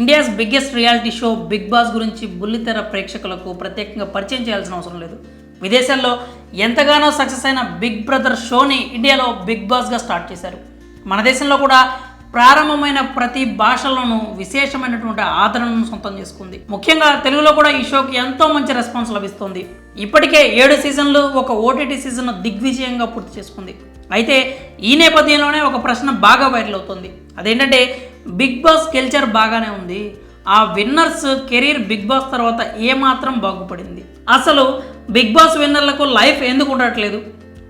India's biggest reality show Bigg Boss గురించి బుల్లితెర ప్రేక్షకులకు ప్రత్యేకంగా పరిచయం చేయాల్సిన అవసరం లేదు. విదేశాల్లో ఎంతగానో సక్సెస్ అయిన బిగ్ బ్రదర్ షోని ఇండియాలో బిగ్ బాస్గా స్టార్ట్ చేశారు. మన దేశంలో కూడా ప్రారంభమైన ప్రతి భాషలోనూ విశేషమైనటువంటి ఆదరణను సొంతం చేసుకుంది. ముఖ్యంగా తెలుగులో కూడా ఈ షోకి ఎంతో మంచి రెస్పాన్స్ లభిస్తుంది. ఇప్పటికే ఏడు సీజన్లు ఒక ఓటీటీ సీజన్ దిగ్విజయంగా పూర్తి చేసుకుంది. అయితే ఈ నేపథ్యంలోనే ఒక ప్రశ్న బాగా వైరల్ అవుతుంది. అదేంటంటే బిగ్ బాస్ కెల్చర్ బాగానే ఉంది. ఆ విన్నర్స్ కెరీర్ బిగ్ బాస్ తర్వాత ఏమాత్రం బాగుపడింది. అసలు బిగ్ బాస్ విన్నర్లకు లైఫ్ ఎందుకు ఉండట్లేదు?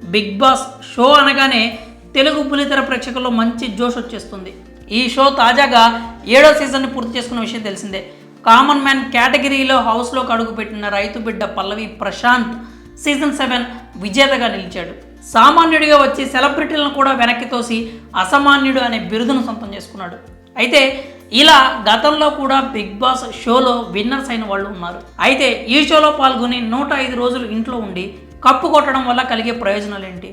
బిగ్ బాస్ షో అనగానే తెలుగు పులితెర ప్రేక్షకుల్లో మంచి జోష్ వచ్చేస్తుంది. ఈ షో తాజాగా ఏడో సీజన్ని పూర్తి చేసుకున్న విషయం తెలిసిందే. కామన్ మ్యాన్ కేటగిరీలో హౌస్లోకి అడుగుపెట్టిన రైతు బిడ్డ పల్లవి ప్రశాంత్ సీజన్ సెవెన్ విజేతగా నిలిచాడు. సామాన్యుడిగా వచ్చి సెలబ్రిటీలను కూడా వెనక్కి తోసి అసామాన్యుడు అనే బిరుదును సొంతం చేసుకున్నాడు. అయితే ఇలా గతంలో కూడా బిగ్ బాస్ షోలో విన్నర్స్ అయిన వాళ్ళు ఉన్నారు. అయితే ఈ షోలో పాల్గొని నూట ఐదు రోజులు ఇంట్లో ఉండి కప్పు కొట్టడం వల్ల కలిగే ప్రయోజనాలు ఏంటి?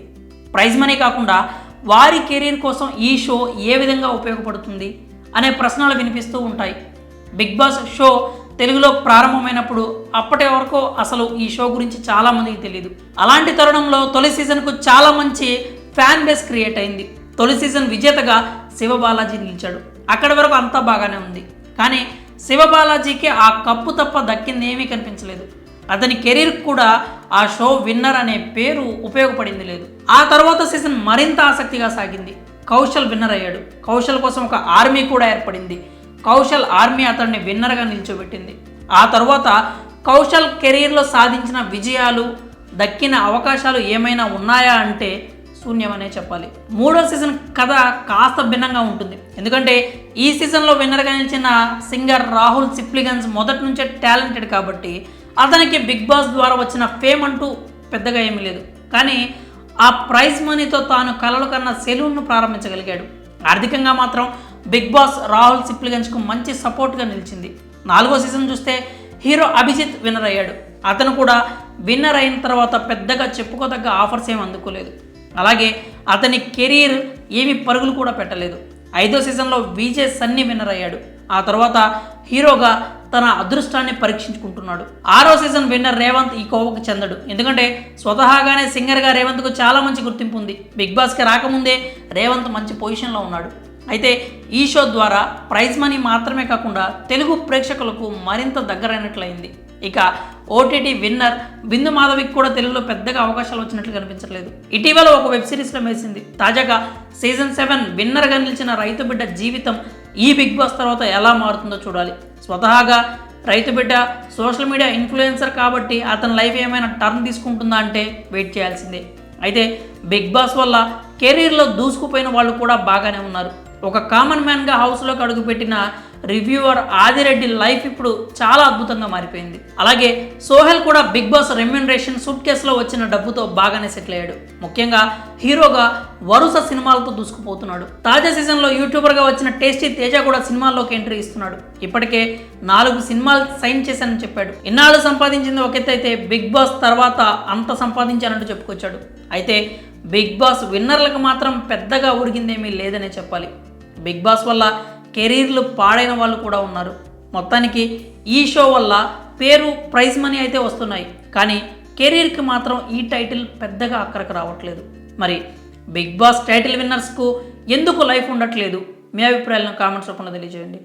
ప్రైజ్ మనీ కాకుండా వారి కెరీర్ కోసం ఈ షో ఏ విధంగా ఉపయోగపడుతుంది అనే ప్రశ్నలు వినిపిస్తూ ఉంటాయి. బిగ్ బాస్ షో తెలుగులో ప్రారంభమైనప్పుడు అప్పటి వరకు అసలు ఈ షో గురించి చాలామందికి తెలియదు అలాంటి తరుణంలో తొలి సీజన్కు చాలా మంచి ఫ్యాన్ బేస్ క్రియేట్ అయింది. తొలి సీజన్ విజేతగా శివబాలాజీ నిలిచాడు. అక్కడి వరకు అంతా బాగానే ఉంది. కానీ శివబాలాజీకి ఆ కప్పు తప్ప దక్కింది ఏమీ కనిపించలేదు. అతని కెరీర్ కూడా ఆ షో విన్నర్ అనే పేరు ఉపయోగపడింది లేదు. ఆ తర్వాత సీజన్ మరింత ఆసక్తిగా సాగింది. కౌశల్ విన్నర్ అయ్యాడు. కౌశల్ కోసం ఒక ఆర్మీ కూడా ఏర్పడింది. కౌశల్ ఆర్మీ అతన్ని విన్నర్గా నిల్చోబెట్టింది. ఆ తర్వాత కౌశల్ కెరీర్లో సాధించిన విజయాలు దక్కిన అవకాశాలు ఏమైనా ఉన్నాయా అంటే శూన్యమనే చెప్పాలి. మూడో సీజన్ కథ కాస్త భిన్నంగా ఉంటుంది. ఎందుకంటే ఈ సీజన్లో విన్నర్గా నిలిచిన సింగర్ రాహుల్ సిప్లిగన్స్ మొదటి నుంచే టాలెంటెడ్ కాబట్టి అతనికి బిగ్ బాస్ ద్వారా వచ్చిన ఫేమ్ అంటూ పెద్దగా ఏమీ లేదు. కానీ ఆ ప్రైజ్ మనీతో తాను కలలు కన్న సెలూన్ను ప్రారంభించగలిగాడు. ఆర్థికంగా మాత్రం బిగ్ బాస్ రాహుల్ సిప్లిగన్స్కు మంచి సపోర్ట్గా నిలిచింది. నాలుగో సీజన్ చూస్తే హీరో అభిజిత్ విన్నర్ అయ్యాడు. అతను కూడా విన్నర్ అయిన తర్వాత పెద్దగా చెప్పుకోదగ్గ ఆఫర్స్ ఏమి అందుకోలేదు. అలాగే అతని కెరీర్ ఏమి పరుగులు కూడా పెట్టలేదు. ఐదో సీజన్లో విజే సన్నీ విన్నర్ అయ్యాడు. ఆ తర్వాత హీరోగా తన అదృష్టాన్ని పరీక్షించుకుంటున్నాడు. ఆరో సీజన్ విన్నర్ రేవంత్ ఈ కోవకు చెందడు. ఎందుకంటే స్వతహాగానే సింగర్గా రేవంత్కు చాలా మంచి గుర్తింపు ఉంది. బిగ్ బాస్కి రాకముందే రేవంత్ మంచి పొజిషన్లో ఉన్నాడు. అయితే ఈ షో ద్వారా ప్రైజ్ మనీ మాత్రమే కాకుండా తెలుగు ప్రేక్షకులకు మరింత దగ్గరైనట్లయింది. ఇక ఓటీటీ విన్నర్ బిందు మాధవికి కూడా తెలుగులో పెద్దగా అవకాశాలు వచ్చినట్లు కనిపించట్లేదు. ఇటీవల ఒక వెబ్ సిరీస్లో వేసింది తాజాగా సీజన్ సెవెన్ విన్నర్గా నిలిచిన రైతు బిడ్డ జీవితం ఈ బిగ్ బాస్ తర్వాత ఎలా మారుతుందో చూడాలి. స్వతహాగా రైతు బిడ్డ సోషల్ మీడియా ఇన్ఫ్లుయెన్సర్ కాబట్టి అతని లైఫ్ ఏమైనా టర్న్ తీసుకుంటుందా అంటే వెయిట్ చేయాల్సిందే. అయితే బిగ్ బాస్ వల్ల కెరీర్లో దూసుకుపోయిన వాళ్ళు కూడా బాగానే ఉన్నారు. ఒక కామన్ మ్యాన్గా హౌస్లోకి అడుగుపెట్టిన రివ్యూవర్ ఆదిరెడ్డి లైఫ్ ఇప్పుడు చాలా అద్భుతంగా మారిపోయింది. అలాగే సోహెల్ కూడా బిగ్ బాస్ రెమ్యునరేషన్ సూట్ కేసులో వచ్చిన డబ్బుతో బాగానే సెటిల్ అయ్యాడు. ముఖ్యంగా హీరోగా వరుస సినిమాలతో దూసుకుపోతున్నాడు. తాజా సీజన్లో యూట్యూబర్గా వచ్చిన టేస్టీ తేజ కూడా సినిమాల్లోకి ఎంట్రీ ఇస్తున్నాడు. ఇప్పటికే నాలుగు సినిమాలు సైన్ చేశానని చెప్పాడు. ఇన్నాళ్ళు సంపాదించింది ఒక అయితే బిగ్ బాస్ తర్వాత అంత సంపాదించానంటూ చెప్పుకొచ్చాడు. అయితే బిగ్ బాస్ విన్నర్లకు మాత్రం పెద్దగా ఉడిగిందేమీ లేదనే చెప్పాలి. బిగ్ బాస్ వల్ల కెరీర్లు పాడైన వాళ్ళు కూడా ఉన్నారు. మొత్తానికి ఈ షో వల్ల పేరు ప్రైజ్ మనీ అయితే వస్తున్నాయి. కానీ కెరీర్కి మాత్రం ఈ టైటిల్ పెద్దగా అక్కడికి రావట్లేదు. మరి బిగ్ బాస్ టైటిల్ విన్నర్స్కు ఎందుకు లైఫ్ ఉండట్లేదు? మీ అభిప్రాయాలను కామెంట్స్ రూపంలో తెలియజేయండి.